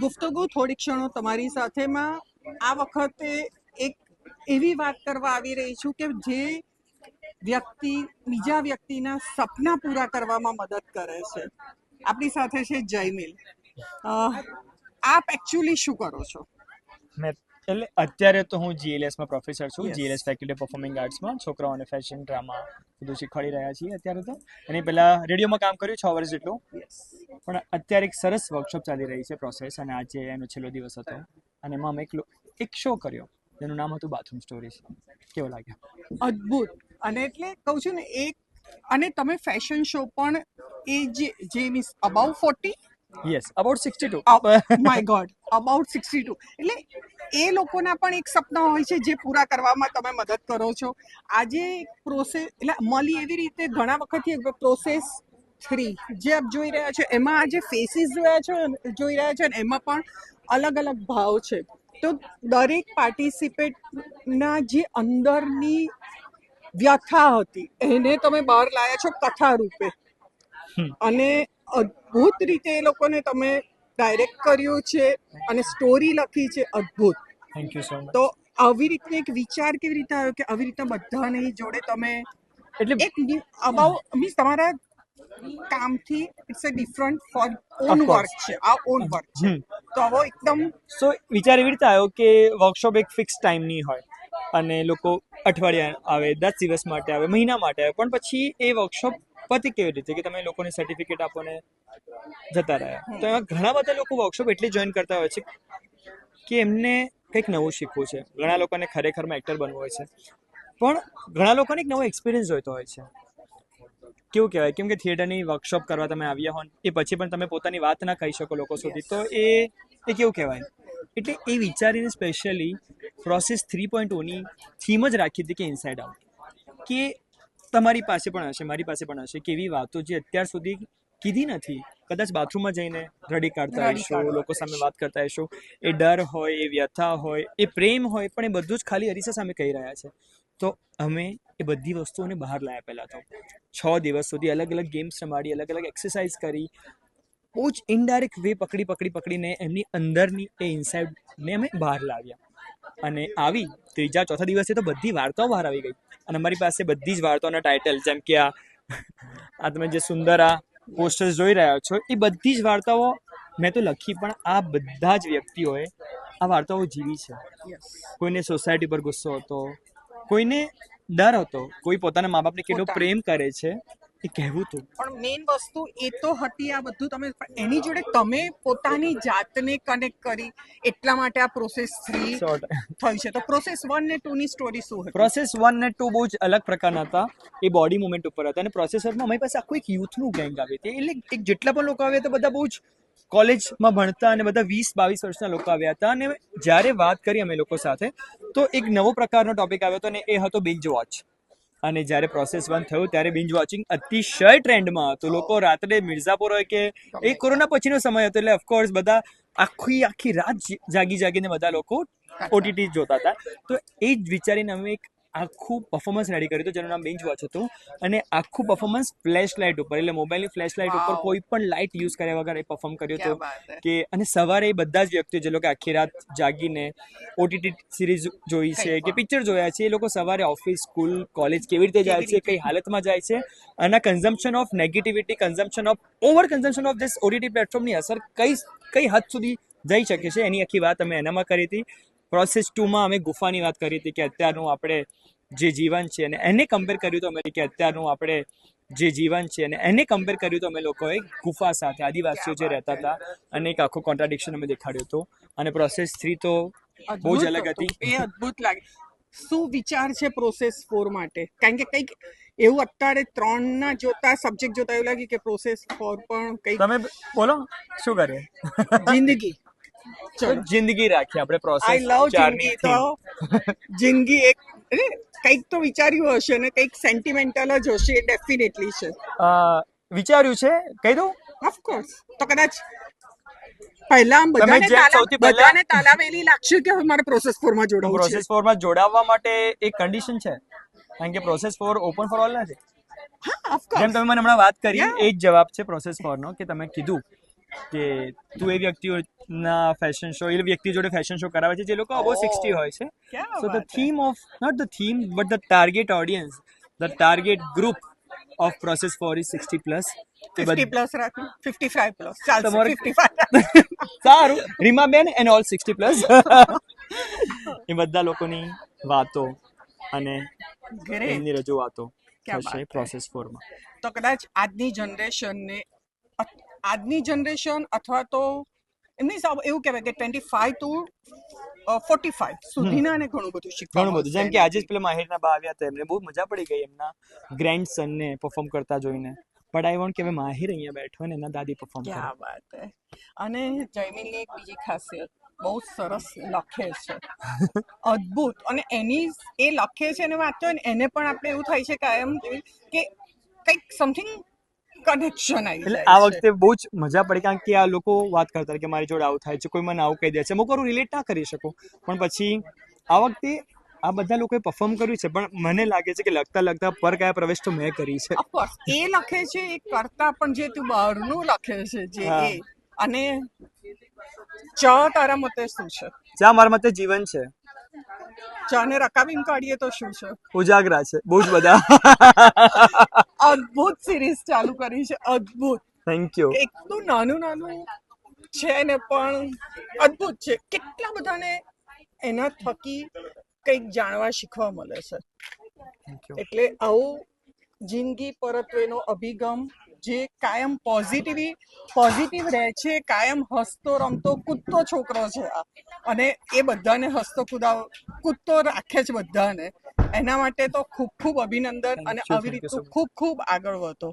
ગુફ્તગુ થોડી ક્ષણો તમારી સાથેમાં આ વખતે એક એવી વાત કરવા આવી રહી છું કે જે વ્યક્તિ બીજા વ્યક્તિના સપના પૂરા કરવામાં મદદ કરે છે. આપણી સાથે છે જયમિલ. અ, આપ એકચ્યુઅલી શું કરો છો? મેં એટલે અત્યારે તો હું જીએલએસમાં પ્રોફેસર છું. જીએલએસ ફેકલ્ટી પરફોર્મિંગ આર્ટ્સમાં છોકરાઓને ફેશન ડ્રામા બધું શીખવાડી રહ્યા છીએ અત્યારે તો. અને પહેલાં રેડિયોમાં કામ કર્યું છ વર્ષ જેટલું. પણ અત્યારે એક સરસ વર્કશોપ ચાલી રહી છે પ્રોસેસ અને આજે એનો છેલ્લો દિવસ હતો. અને એમાં અમે એક એક શો કર્યો. જેનું નામ હતું બાથરૂમ સ્ટોરીઝ કેવો લાગ્યો? અદ્ભુત. અને એટલે કહું છું ને એક અને તમે ફેશન શો પણ એ જે જે means above forty yes about sixty two my god about sixty two એટલે એ લોકોના પણ એક સપના હોય છે જે પૂરા કરવામાં તમે મદદ કરો છો. આજે પ્રોસેસ એટલે મળી એવી રીતે ઘણા વખતથી પ્રોસેસ થ્રી જે આપ જોઈ રહ્યા છો, એમાં આજે ફેસીસ જોયા છો, જોઈ રહ્યા છો ને એમાં પણ અલગ અલગ ભાવ છે. તો દરેક પાર્ટિસિપેટના જે અંદરની વ્યથા હતી, એને તમે બહાર લાયા છો કથા રૂપે. અને અદ્ભુત રીતે એ લોકોને તમે ડાયરેક્ટ કર્યું છે અને સ્ટોરી લખી છે અદ્ભુત. થેન્ક યુ સો મચ તો આવી રીતનો એક વિચાર કેવી રીતે આવ્યો કે આવી રીતે બધાની જોડે તમે એટલે એક અબાઉ મીન્સ તમારા કામથી it's a different for own work છે આ ઓન વર્ક છે. તો આવો એકદમ સો વિચાર એવી રીતે આવ્યો કે વર્કશોપ એક ફિક્સ ટાઈમની હોય અને લોકો અઠવાડિયા આવે દસ દિવસ માટે આવે મહિના માટે આવે પણ પછી એ વર્કશોપ પતી કેવી રીતે? કે તમે લોકોને સર્ટિફિકેટ આપો ને જતા રહ્યા. તો એમાં ઘણા બધા લોકો વર્કશોપ એટલે જોઈન કરતા હોય છે કે એમને કંઈક નવું શીખવું છે. ઘણા લોકોને ખરેખરમાં એક્ટર બનવું હોય છે. પણ ઘણા લોકોને એક નવો એક્સપિરિયન્સ જોઈતો હોય છે. કેવું કહેવાય? કેમ કે થિયેટરની વર્કશોપ કરવા તમે આવ્યા હો એ પછી પણ તમે પોતાની વાત ના કહી શકો લોકો સુધી. તો એ એ કેવું કહેવાય? એટલે એ વિચારીને સ્પેશિયલી પ્રોસેસ થ્રી પોઈન્ટ ઓની થીમ જ રાખી હતી કે ઇનસાઇડ આઉટ કે તમારી પાસે પણ હશે મારી પાસે પણ હશે. કેવી વાતો જે અત્યાર સુધી કીધી નથી. કદાચ બાથરૂમમાં જઈને રડી કાઢતા હશો લોકો સામે વાત કરતા હશો. એ ડર હોય એ વ્યથા હોય એ પ્રેમ હોય પણ એ બધું જ ખાલી અરીસા સામે કહી રહ્યા છે. તો અમે એ બધી વસ્તુઓને બહાર લાવ્યા પહેલાં તો. છ દિવસ સુધી અલગ અલગ ગેમ્સ રમાડી અલગ અલગ એક્સરસાઇઝ કરી. બહુ જ ઇનડાયરેક્ટ વે પકડી પકડી પકડીને એમની અંદરની એ ઇન્સાઇડને અમે બહાર લાવ્યા. અને આવી ત્રીજા ચોથા દિવસે તો બધી વાર્તાઓ બહાર આવી ગઈ. અને અમારી પાસે બધી જ વાર્તાઓના ટાઇટલ જેમ કે આ આ તમે જે સુંદર આ પોસ્ટર્સ જોઈ રહ્યા છો એ બધી જ વાર્તાઓ મેં તો લખી પણ આ બધા જ વ્યક્તિઓએ આ વાર્તાઓ જીવી છે. કોઈને સોસાયટી પર ગુસ્સો હતો કોઈને ડર હતો કોઈ પોતાના મા બાપને કેટલો પ્રેમ કરે છે એ કહેવું તો. પણ મેઇન વસ્તુ એ તો હતી આ બધું તમે એની જોડે તમે પોતાની જાતને કનેક્ટ કરી એટલા માટે આ પ્રોસેસ થ્રી થઈ છે. તો પ્રોસેસ વન ને ટુ ની સ્ટોરી શું હતી? પ્રોસેસ વન ને ટુ બહુ જ અલગ પ્રકારના હતા. એ બોડી મુવમેન્ટ ઉપર હતા. અને પ્રોસેસરમાં અમારી પાસે આખું એક યુથનું ગેંગ આવી હતી. એટલે એક જેટલા પણ લોકો આવ્યા હતા બધા બહુ જ કોલેજમાં ભણતા અને બધા વીસ બાવીસ વર્ષના લોકો આવ્યા હતા. અને જ્યારે વાત કરી અમે લોકો સાથે તો એક નવો પ્રકારનો ટોપિક આવ્યો હતો અને એ હતો બિંજ વોચ અને જ્યારે પ્રોસેસ વન થયું ત્યારે બિંજ વોચિંગ અતિશય ટ્રેન્ડમાં હતું. લોકો રાત્રે મિર્ઝાપુર હોય કે એ કોરોના પછીનો સમય હતો એટલે ઓફકોર્સ બધા આખી આખી રાત જાગી જાગીને બધા લોકો ઓટીટી જોતા હતા. તો એ જ વિચારીને અમે એક આખું પરફોર્મન્સ રેડી કર્યું હતું જેનું નામ બેન્ચ વોચ હતું. અને આખું પરફોર્મન્સ ફ્લેશ લાઇટ ઉપર એટલે મોબાઈલની ફ્લેશ લાઇટ ઉપર કોઈ પણ લાઇટ યુઝ કર્યા વગર એ પરફોર્મ કર્યું હતું. કે અને સવારે એ બધા જ વ્યક્તિઓ જે લોકો આખી રાત જાગીને ઓટીટી સિરીઝ જોઈ છે કે પિક્ચર જોયા છે એ લોકો સવારે ઓફિસ સ્કૂલ કોલેજ કેવી રીતે જાય છે કઈ હાલતમાં જાય છે અને consumption of negativity consumption of over consumption of this OTT પ્લેટફોર્મની અસર કઈ કઈ હદ સુધી જઈ શકે છે એની આખી વાત અમે એનામાં કરી હતી. પ્રોસેસ ટુમાં અમે ગુફાની વાત કરી હતી કે અત્યારનું આપણે જે જીવન છે અને એને કમ્પેર કર્યું તો અમે કે અત્યારનું આપણે જે જીવન છે અને એને કમ્પેર કર્યું તો અમે લોકોએ ગુફા સાથે આદિવાસીઓ જે રહેતા હતા અને એક આખો કોન્ટ્રાડિક્શન અમે દેખાડ્યું હતું. અને પ્રોસેસ થ્રી તો બહુ જ અલગ હતી. એ અદ્ભુત લાગે. શું વિચાર છે પ્રોસેસ ફોર માટે? કારણ કે કંઈક એવું અત્યારે ત્રણ ના જોતા સબ્જેક્ટ જોતા એવું લાગે કે પ્રોસેસ ફોર પણ કંઈક તમે બોલો શું કરે જિંદગી. જિંદગી રાખી આપણે આઈ લવ જિંદગી તો જિંદગી એક કંઈક તો વિચાર્યું હશે ને કંઈક સેન્ટિમેન્ટલ જ હશે ડેફિનેટલી છે. વિચાર્યું છે? કહી દઉં? ઓફકોર્સ તો કદાચ પહેલા બધાને બધાને તાલાવેલી લાગશે કે મારે પ્રોસેસ ફોરમાં જોડાવું પ્રોસેસ ફોરમાં જોડાવવા માટે એક કન્ડિશન છે. કારણ કે process four open for all નથી જેમ તમે મને હમણાં વાત કરી. એ જ જવાબ છે પ્રોસેસ ફોરનો કે તમે કીધું કે તું એ વ્યક્તિઓના ફેશન શો એ વ્યક્તિ જોડે ફેશન શો કરાવે છે જે લોકો અબો. સિક્સટી હોય છે. So the theme of not the theme but the target audience the target group of process four is sixty plus 50 plus રાખું 55 પ્લસ ચાલશે તમારે- 55 સારું. રીમાબેન એન્ડ ઓલ સિક્સટી પ્લસ એ બધા લોકોની વાતો અને એમની રજૂઆતો થશે. પ્રોસેસ ફોરમાં તો કદાચ આજની જનરેશનને આજની જનરેશન અથવા તો એમની સાબ એવું કહેવાય કે twenty five to forty five સુધીના અને ઘણું બધું શીખવા ઘણું બધું. જેમ કે આજે જ પેલા માહિરના બા આવ્યા હતા એમને બહુ મજા પડી ગઈ એમના ગ્રેન્ડ સનને પરફોર્મ કરતા જોઈને. બટ આઈ વોન્ટ કે હવે માહિર અહીંયા બેઠો ને એના દાદી પરફોર્મ કરે. વાત અને જયમીનની એક બીજી ખાસિયત બહુ સરસ લખે છે. અદ્ભુત. અને એની એ લખે છે અને વાંચતો હોય ને એને પણ આપણે એવું થાય છે કાયમ કે કંઈક સમથિંગ કનેક્શન આવી એટલે આ વખતે બહુ જ મજા પડી કારણ કે આ લોકો વાત કરતા કે મારી જોડે આવું થાય છે કોઈ મને આવું કહી દે છે. અમુક કરું રિલેટ ના કરી શકું. પણ પછી આ વખતે આ બધા લોકોએ પરફોર્મ કર્યું છે પણ મને લાગે છે કે લગતા લગતા પર કયા પ્રવેશ તો મેં કરી છે. એ લખે છે એ કરતા પણ જે તું બહારનું લખે છે જે હા. અને ચ તારા મતે શું છે? જ્યાં મારા મતે જીવન છે. ચા ને રકાબીમ કાઢીએ તો શું છે? ઉજાગરા છે. બહુ જ બધા. અદ્ભુત સિરીઝ ચાલુ કરી છે. અદ્ભુત. થેન્ક યુ એટલું નાનું નાનું છે ને પણ અદ્ભુત છે. કેટલા બધાને એના થકી કંઈક જાણવા શીખવા મળે છે. એટલે આવું જિંદગી પરત્વેનો અભિગમ જે કાયમ પોઝિટિવ પોઝિટિવ રહે છે કાયમ હસતો રમતો કૂદતો છોકરો છે આ. અને એ બધાને હસતો કુદાવ કૂદતો રાખે છે બધાને. એના માટે તો ખૂબ ખૂબ અભિનંદન અને આવી much. ખૂબ ખૂબ આગળ વધો.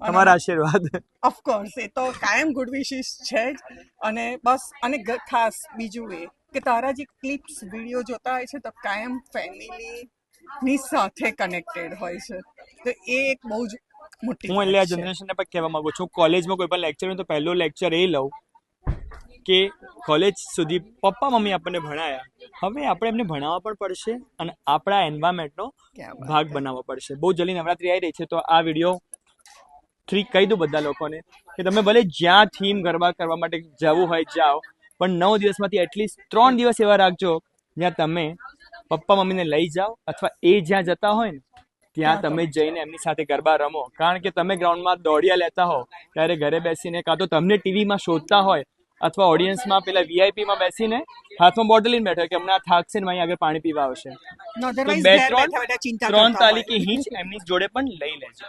તમારા આશીર્વાદ. ઓફકોર્સ એ તો કાયમ ગુડ વિશિસ છે જ. અને બસ અને ખાસ બીજું એ કે તારા જે ક્લિપ્સ વીડિયો જોતા હોય છે તો કાયમ ફેમિલી ની સાથે કનેક્ટેડ હોય છે. તો એ એક બહુ જ હું એટલે આ જનરેશનને પણ કહેવા માંગુ છું. કોલેજમાં કોઈ પણ લેક્ચર હોય તો પહેલો લેક્ચર એ લઉં કે કોલેજ સુધી પપ્પા મમ્મી આપણને ભણાયા. હવે આપણે એમને ભણાવવા પણ પડશે અને આપણા એન્વાયરમેન્ટનો ભાગ બનાવવો પડશે. બહુ જલ્દી નવરાત્રી આવી રહી છે તો આ વીડિયો થ્રી કહી દઉં બધા લોકોને કે તમે ભલે જ્યાં થીમ ગરબા કરવા માટે જવું હોય જાઓ પણ નવ દિવસમાંથી એટલીસ્ટ ત્રણ દિવસ એવા રાખજો જ્યાં તમે પપ્પા મમ્મીને લઈ જાઓ અથવા એ જ્યાં જતા હોય ને ત્યાં તમે જઈને એમની સાથે ગરબા રમો. કારણ કે તમે ગ્રાઉન્ડમાં દોડિયા લેતા હો ત્યારે ઘરે બેસીને કાં તો તમને ટીવીમાં શોધતા હોય અથવા ઓડિયન્સમાં પેલા વીઆઈપીમાં બેસીને હાથમાં બોટલ લઈને બેઠો કે હમણાં થાકશે ને અહીં આગળ પાણી પીવા આવશે. બે ત્રણ ત્રણ. કે હિંચ એમની જોડે પણ લઈ લેજો.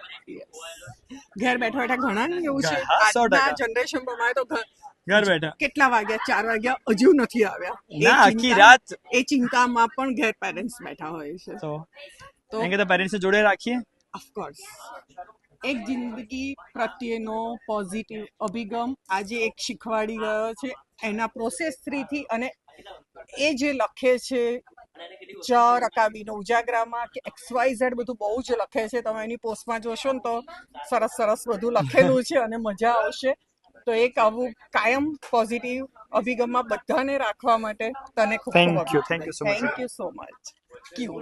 ઘેર બેઠા બેઠા ઘણા ને એવું છે. આજના જનરેશન પ્રમાણે તો ઘર બેઠા. કેટલા વાગ્યા? ચાર વાગ્યા? હજુ નથી આવ્યા. ના આખી રાત એ ચિંતામાં પણ ઘેર પેરેન્ટ્સ બેઠા હોય છે. તો તો એમ કે પેરેન્ટ્સ જોડે રાખીએ ઓફકોર્સ એક જિંદગી પ્રત્યેનો પોઝિટિવ અભિગમ આજે એક શીખવાડી ગયો છે એના પ્રોસેસ થ્રીથી અને એ જે લખે છે ચ રકાબીનો ઉજાગરામાં કે એક્સ વાય ઝેડ બધું બહુ જ લખે છે તમે એની પોસ્ટમાં જોશો ને તો સરસ સરસ બધું લખેલું છે અને મજા આવશે તો એક આવું કાયમ પોઝિટિવ અભિગમમાં બધાને રાખવા માટે તને ખૂબ thank you thank you so much thank you so much Q